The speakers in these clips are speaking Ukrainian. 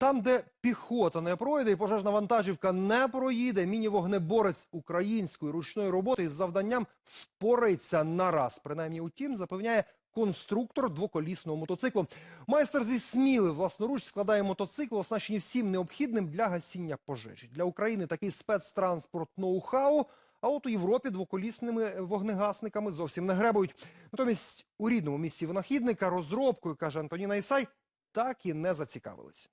Там, де піхота не пройде і пожежна вантажівка не проїде, міні-вогнеборець української ручної роботи із завданням впорається на раз. Принаймні, утім, запевняє конструктор двоколісного мотоциклу. Майстер зі Сміли власноруч складає мотоцикл, оснащені всім необхідним для гасіння пожежі. Для України такий спецтранспорт ноу-хау. А от у Європі двоколісними вогнегасниками зовсім не гребують. Натомість у рідному місці винахідника розробкою, каже Антоніна Ісай, так і не зацікавились.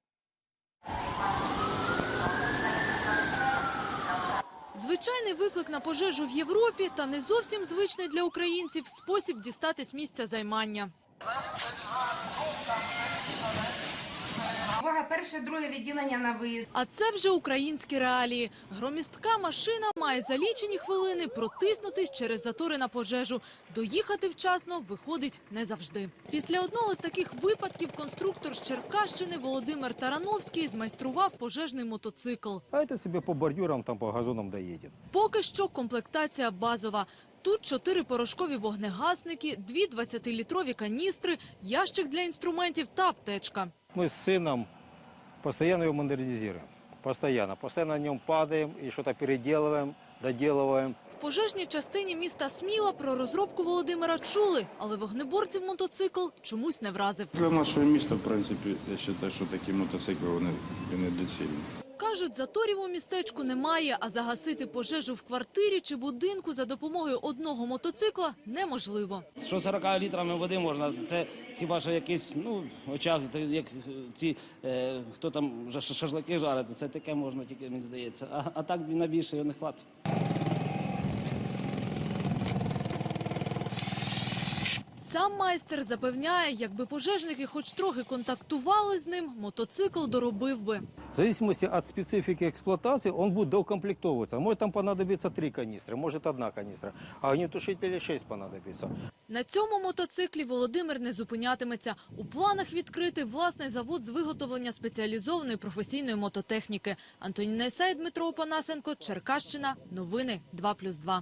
Звичайний виклик на пожежу в Європі та не зовсім звичний для українців спосіб дістатись місця займання Увага, перше, друге відділення на виїзд. А це вже українські реалії. Громістка машина має за лічені хвилини протиснутись через затори на пожежу. Доїхати вчасно виходить не завжди. Після одного з таких випадків конструктор з Черкащини Володимир Тарановський змайстрував пожежний мотоцикл. А это себе по бордюрам, там по газонам доедет. Поки що комплектація базова. Тут чотири порошкові вогнегасники, дві 20-літрові каністри, ящик для інструментів та аптечка. Мы с сыном постоянно его модернизируем. Постоянно. Постоянно на нем падаем и что-то переделываем, доделываем. В пожежній частині міста Сміла про розробку Володимира чули, але вогнеборців мотоцикл чомусь не вразив. Для нашого міста, в принципі, я вважаю, що такі мотоцикли вони, вони доцільні. Кажуть, заторів у містечку немає, а загасити пожежу в квартирі чи будинку за допомогою одного мотоцикла неможливо. Що 40 літрами води можна, це хіба що якийсь, ну, очаг, як ці, е, хто там жа- шашлики жарить, це таке можна тільки, мені здається. А, а так на більше не хватить. Сам майстер запевняє, якби пожежники хоч трохи контактували з ним, мотоцикл доробив би. В зависимости от специфики эксплуатации он будет доукомплектовываться. Может там понадобится три канистры, может одна канистра, а огнетушителя шесть понадобится. На цьому мотоциклі Володимир не зупинятиметься. У планах відкрити власний завод з виготовлення спеціалізованої професійної мототехніки. Антоніна Ісай, Дмитро Опанасенко, Черкащина. Новини 2+,2.